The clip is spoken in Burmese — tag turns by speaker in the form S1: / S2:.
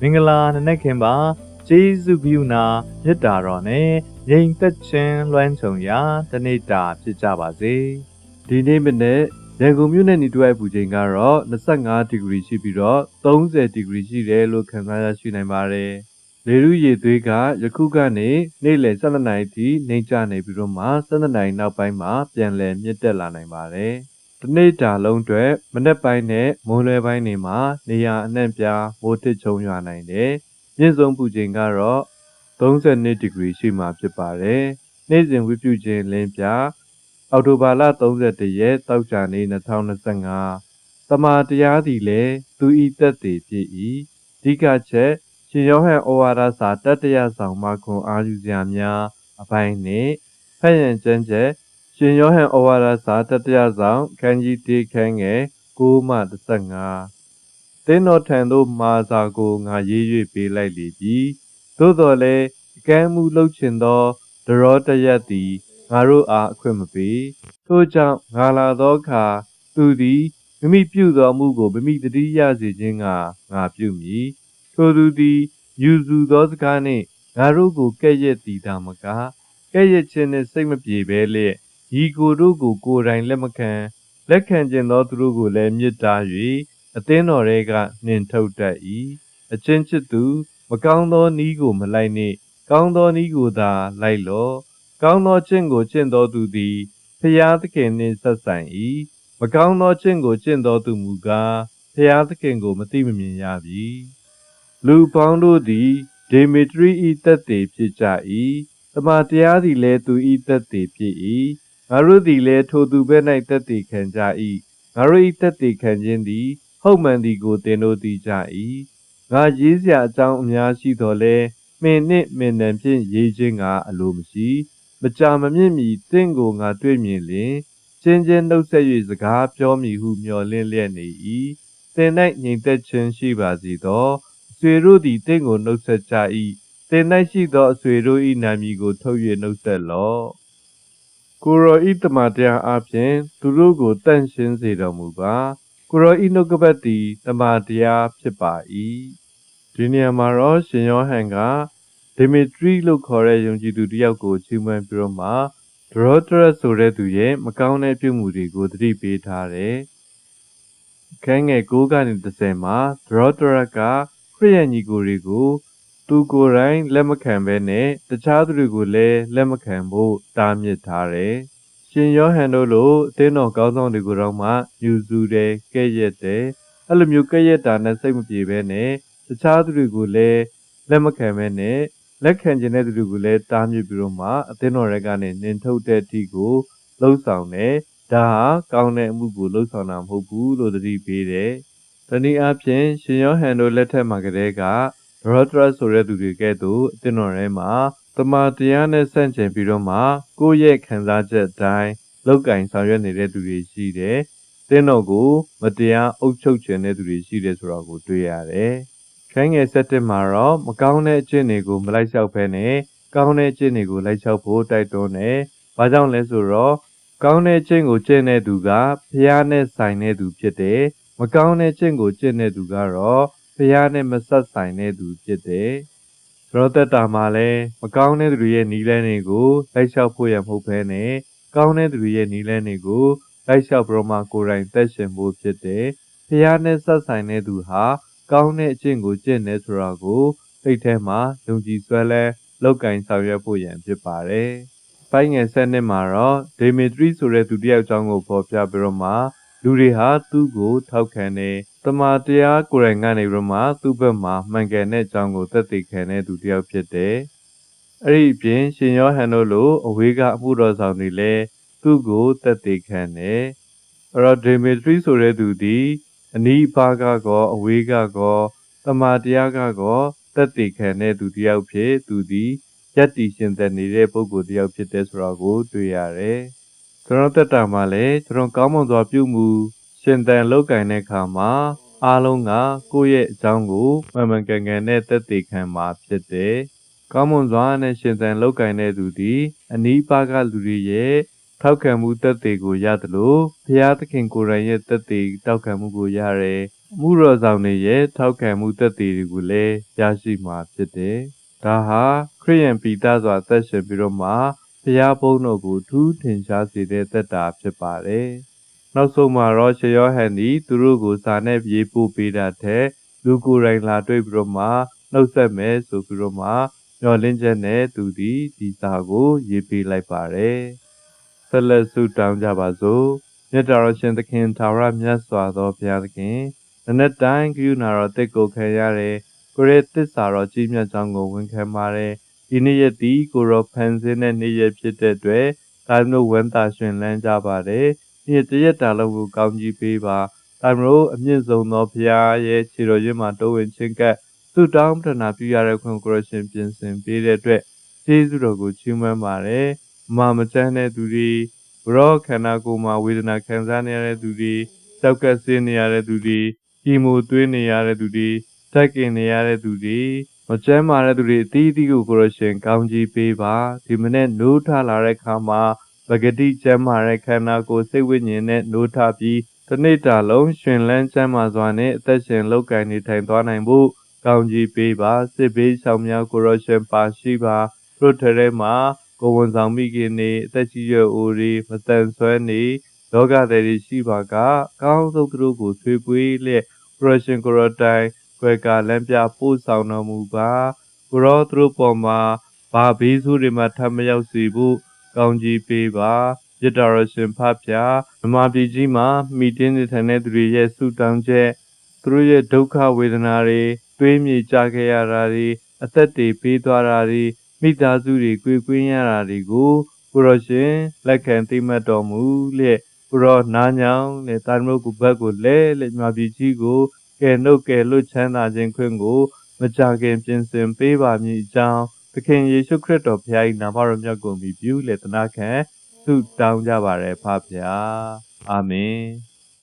S1: မင်္ဂလာနနက်ခင်ပါကျေးဇူးပြုနာမေတ္တာတော်နဲ့ငြိမ်သက်ခြင်းလွှမ်းခြုံရာတနေ့တာဖြစ်ကြပါစေ
S2: ဒီနေ့မနေ့ရန်ကုန်မြို့နယ်နေတွဲပူချိန်ကတော့25ဒီဂရီရှိပြီးတော့30ဒီဂရီရှိတယ်လို့ခန့်မှန်းရရှိနိုင်ပါတယ်။လေရုရေသွေးကယခုကနေနေ့လယ်12နာရီထိနှိမ့်ကျနေပြီးတော့မှ12နာရီနောက်ပိုင်းမှာပြန်လည်မြင့်တက်လာနိုင်ပါတယ်။ ဒီနေ့တာလုံးအတွက်မနေ့ပိုင်းနဲ့မွန်းလွဲပိုင်းတွေမှာနေရာအနှံ့ပြားမိုးထစ်ချုံရွာနိုင်တယ်။မြင့်ဆုံးပူချိန်ကတော့32ဒီဂရီရှိမှဖြစ်ပါတယ်။နေ့စဉ်ဝိပုချင်းလင်းပြားအောက်တိုဘာလ31ရက်တောက်ကြနေ့2025တမာတရားသည်လည်းသူဤတက်သေးဖြစ်၏ဒီကချက်ရှင်ယောဟန်ဩဝါဒစာတတရဆောင်မှခွန်အားယူစရာများအပိုင်းနှင့်ဖတ်ရန်ကျမ်းချက် ရှင်ယောဟန်ဩဝါဒစာတတရဆောင်ခန်းကြီးတေခန်းငယ်6မှ15တင်းတော်ထံသို့မာစာကိုငါရေး၍ပေးလိုက်လေပြီသို့တော်လည်းအကမ်းမှုလှုပ်ချင်သောဒရောတရက်သည်ငါတို့အားအခွင့်မပေးထို့ကြောင့်ငါလာသောအခါသူသည်မိမိပြုသောမှုကိုမိမိတတိယစေခြင်းကငါပြုမည်ထိုသူသည်ယူစုသောစကားနှင့်ငါတို့ကိုကဲ့ရဲ့သည်သာမကကဲ့ရဲ့ခြင်းနှင့်စိတ်မပြေဘဲလျက် ဤကိုတို့ကိုကိုယ်တိုင်လက်မခံလက်ခံကျင်သောသူတို့ကိုလည်းမြစ်တာ၍အသင်းတော်တွေကနှင်ထုတ်တတ်၏အချင်းချစ်သူ မကောင်းသောနီးကိုမလိုက်နှင့် ကောင်းသောနီးကိုသာလိုက်လော့ကောင်းသောကျင့်ကိုကျင့်တော်သူသည်ဖျားသခင်နှင့်ဆက်ဆိုင်၏မကောင်းသောကျင့်ကိုကျင့်တော်သူမူကားဖျားသခင်ကိုမသိမမြင်ရပြီလူပေါင်းတို့သည်ဒေမေတရီဤသက်သေဖြစ်ကြ၏တမန်တရားသည်လည်းသူဤသက်သေဖြစ်၏ ငါတို့သည်လည်းထိုသူဘက်၌သက်သေခံကြ၏ငါတို့ဤသက်သေခံခြင်းသည် ဟုတ်မှန်သည်ကိုသင်တို့သိကြ၏ငါရေးစရာအကြောင်းအများရှိတော်လဲမင်းနှင့်မင်းနံဖြင့်ရေးခြင်းကအလိုမရှိမကြာမမြင့်မီတင့်ကိုငါတွေ့မြင်လျင်ချင်းချင်းနှုတ်ဆက်၍စကားပြောမည်ဟုမျှော်လင့်လျက်နေ၏သင်၌ငြိမ်သက်ခြင်းရှိပါစေသောအဆွေတို့သည်တင့်ကိုနှုတ်ဆက်ကြ၏သင်၌ရှိသောအဆွေတို့၏နာမည်ကိုထုတ်၍နှုတ်ဆက်လော့ ကိုရောဤတမန်တရားအပြင်သူတို့ကိုတန့်ရှင်းစေတော်မူပါကိုရောဤနှုတ်ကပတ်သည်တမန်တရားဖြစ်ပါ၏ဒီနေရာမှာတော့ရှင်ယောဟန်ကဒေမီထရီလို့ခေါ်တဲ့ယုံကြည်သူတစ်ယောက်ကိုချီးမွမ်းပြီးတော့မှဒရောဒရက်ဆိုတဲ့သူရဲ့မကောင်းတဲ့ပြုမှုတွေကိုသတိပေးထားတယ်။ခန်းငယ်9ကနေ10မှာဒရောဒရက်ကခရိယန်ညီကိုတွေကို သူကိုယ်တိုင်လက်မခံဘဲနဲ့တခြားသူတွေကိုလည်းလက်မခံဖို့တားမြစ်ထားတယ်။ရှင်ယောဟန်တို့လိုအသင်းတော်ကောင်းဆောင်တွေကိုတော့မှယူစုတယ်၊ကဲ့ရဲ့တယ်။အဲ့လိုမျိုးကဲ့ရဲ့တာနဲ့စိတ်မပြေဘဲနဲ့တခြားသူတွေကိုလည်းလက်မခံဘဲနဲ့လက်ခံကျင်တဲ့သူတွေကိုလည်းတားမြစ်ပြီးတော့မှအသင်းတော်ရဲကနေနင်ထုတ်တဲ့အထိကိုလှုပ်ဆောင်တယ်။ဒါဟာကောင်းတဲ့အမှုကိုလှုပ်ဆောင်တာမဟုတ်ဘူးလို့သတိပေးတယ်။တနည်းအားဖြင့်ရှင်ယောဟန်တို့လက်ထက်မှာကတည်းကဒ ရဒရဆိုတဲ့သူတွေကဲ့သို့အသင်းတော်ရဲမှာတမန်တရားနဲ့ဆန့်ကျင်ပြီးတော့မှကိုယ့်ရဲ့ခံစားချက်အတိုင်းလောက်ကင်ဆောင်ရွက်နေတဲ့သူတွေရှိတယ်။တင်းတော်ကိုမတရားအုပ်ချုပ်ခြင်းတဲ့သူတွေရှိတယ်ဆိုတော့ကိုတွေ့ရတယ်။ခန်းငယ်ဆက်တက်မှာတော့မကောင်းတဲ့အကျင့်တွေကိုမလိုက်လျှောက်ဖဲနဲ့ကောင်းတဲ့အကျင့်တွေကိုလိုက်လျှောက်ဖို့တိုက်တွန်းတယ်။ဘာကြောင့်လဲဆိုတော့ကောင်းတဲ့အကျင့်ကိုကျင့်တဲ့သူကဖျားနဲ့ဆိုင်တဲ့သူဖြစ်တယ်။မကောင်းတဲ့အကျင့်ကိုကျင့်တဲ့သူကတော့ ဖျားနဲ့မဆက်ဆိုင်တဲ့သူဖြစ်တယ်။ရောသက်တာမှာလည်းမကောင်းတဲ့သူတွေရဲ့နီးလန်းတွေကိုလိုက်လျှောက်ဖို့ရမဟုတ်ဘဲနဲ့ကောင်းတဲ့သူတွေရဲ့နီးလန်းတွေကိုလိုက်လျှောက်ပြီးတော့မှကိုယ်တိုင်သက်ရှင်ဖို့ဖြစ်တယ်။ဖျားနဲ့ဆက်ဆိုင်တဲ့သူဟာကောင်းတဲ့အကျင့်ကိုကျင့်နေဆိုတာကိုစိတ်ထဲမှာယုံကြည်စွဲလဲလောက်ကင်ဆောင်ရွက်ဖို့ရန်ဖြစ်ပါတယ်။ပိုင်းငယ်ဆက်နှစ်မှာတော့ဒေမီထရီဆိုတဲ့သူတစ်ယောက်အကြောင်းကိုဖော်ပြပြီးတော့မှလူတွေဟာသူ့ကိုထောက်ခံတယ်။တ မန်တရားကိုယ်တိုင်ကနေပြီးတော့မှသူ့ဘက်မှာမှန်ကန်တဲ့အကြောင်းကိုသက်သေခံတဲ့သူတစ်ယောက်ဖြစ်တယ်။အဲ့ဒီအပြင်ရှင်ယောဟန်တို့လိုအဝေးကအမှုတော်ဆောင်တွေလည်းသူ့ကိုသက်သေခံတယ်။အဲ့တော့ဒေမီထရီဆိုတဲ့သူသည်အနီးပါးကကောအဝေးကကောတမာတရားကကောတက်တည်ခံတဲ့သူတစ်ယောက်ဖြစ်သူသည်ယက်တီရှင်သက်နေတဲ့ပုဂ္ဂိုလ်တစ်ယောက်ဖြစ်တဲ့ဆိုတာကိုတွေ့ရတယ်။ကျွန်တော်တက်တာမှာလည်းကျွန်တော်ကောင်းမွန်စွာပြုမှု ရှင်သန်လောက်ကင်တဲ့အခါမှာအားလုံးကကိုယ့်ရဲ့အကြောင်းကိုမှန်မှန်ကန်ကန်နဲ့တက်တည်ခံမှာဖြစ်တယ်။ကောင်းမွန်စွာနဲ့ရှင်သန်လောက်ကင်တဲ့သူသည်အနီးပါးကလူတွေရဲ့ထောက်ခံမှုတက်သေးကိုရတယ်လို့ဘုရားသခင်ကိုယ်တိုင်ရဲ့တက်သေးတောက်ခံမှုကိုရတယ်အမှုတော်ဆောင်တွေရဲ့ထောက်ခံမှုသက်သေတွေကိုလည်းရရှိမှာဖြစ်တယ်။ဒါဟာခရိယန်ပိသားစွာသက်ရှင်ပြီးတော့မှဘုရားဘုန်းတော်ကိုထူးထင်ရှားစေတဲ့သက်တာဖြစ်ပါတယ်။ နောက်ဆုံးမှာတော့ရှေယောဟန်ဒီသူတို့ကိုစာနဲ့ပြေးပို့ပေးတာထက်လူကိုယ်တိုင်လာတွေ့ပြီးတော့မှနှုတ်ဆက်မယ်ဆိုပြီးတော့မှမျှော်လင့်ချက်နဲ့သူဒီဒီစာကိုရေးပေးလိုက်ပါတယ်။ဆက်လက်ဆုတောင်းကြပါစို့။မြတ်တော်ရှင်သခင်သာရမြတ်စွာသောဘုရားသခင်နနက်တိုင်းကရုဏာတော်တက်ကိုခံရတဲ့ကိုရဲတစ္ဆာတော်ကြီးမြတ်ကြောင်းကိုဝန်ခံပါတယ်။ဒီနေ့ရက်ဒီကိုရောဖန်ဆင်းတဲ့နေ့ရက်ဖြစ်တဲ့အတွက်ဒါမျိုးဝန်တာရှင်လန်းကြပါတယ်။ ဒီတရက်တာလုံးကိုကောင်းကြီးပေးပါ။ဒါမျိုးအမြင့်ဆုံးသောဘုရားရဲ့ခြေတော်ရင်းမှာတိုးဝင်ခြင်းကပ်ဆုတောင်းပတနာပြုရတဲ့ခွင့်ကိုရရှင်ပြင်ဆင်ပေးတဲ့အတွက်ကျေးဇူးတော်ကိုချီးမွမ်းပါတယ်။မမချမ်းတဲ့သူတွေဘရောခန္ဓာကိုယ်မှာဝေဒနာခံစားနေရတဲ့သူတွေတောက်ကဆင်းနေရတဲ့သူတွေကီမိုသွေးနေရတဲ့သူတွေတက်ကင်နေရတဲ့သူတွေမကျမ်းမာတဲ့သူတွေအသီးသီးကိုကိုရရှင်ကောင်းကြီးပေးပါဒီမနေ့နိုးထလာတဲ့ခါမှာ ပဂတိကျမ်းမာတဲ့ခန္ဓာကိုယ်စိတ်ဝိညာဉ်နဲ့နိုးထပြီးတစ်နေ့တာလုံးရှင်လန်းကျမ်းမာစွာနဲ့အသက်ရှင်လောက်ကင်နေထိုင်သွားနိုင်ဖို့ကောင်းကြီးပေးပါစစ်ဘေးဆောင်များကိုရရှင်ပါရှိပါတို့ထရဲမှာကိုဝန်ဆောင်မိခင်နေအသက်ကြီးရွယ်အိုတွေမတန်ဆွဲနေလောကသည်ရှိပါကကောင်းဆုံးသူတို့ကိုဆွေးပွေးလျက်ပရရှင်ကိုရတိုင်ကွယ်ကာလမ်းပြပို့ဆောင်တော်မူပါကိုရောသူတို့ပေါ်မှာဘာဘေးဆိုးတွေမှထပ်မရောက်စေဖို့ ကောင်းကြီးပေးပါရတရရှင်ဖဖျားမြမပြည်ကြီးမှာမိတင်းနေထိုင်တဲ့သူတွေရဲ့ဆုတောင်းချက်သူတို့ရဲ့ဒုက္ခဝေဒနာတွေတွေးမြေကြခဲ့ရတာတွေအသက်တွေပေးသွားတာတွေမိသားစုတွေကြွေကွင်းရတာတွေကိုကိုရရှင်လက်ခံသိမှတ်တော်မူလျက်ကိုရောနာညောင်းနဲ့တာမုတ်ကုဘက်ကိုလဲလက်မြပြည်ကြီးကိုကဲနှုတ်ကဲလွတ်ချမ်းသာခြင်းခွင့်ကို မကြခင်ပြင်ဆင်ပေးပါမည်အကြောင်းသ ခင်ယေရှုခရစ်တော်ဘုရား၏နာမတော်မြတ်ကိုမြည်ပြုလေသနာခံဆုတောင်းကြပါရယ်ဖပါအာမင်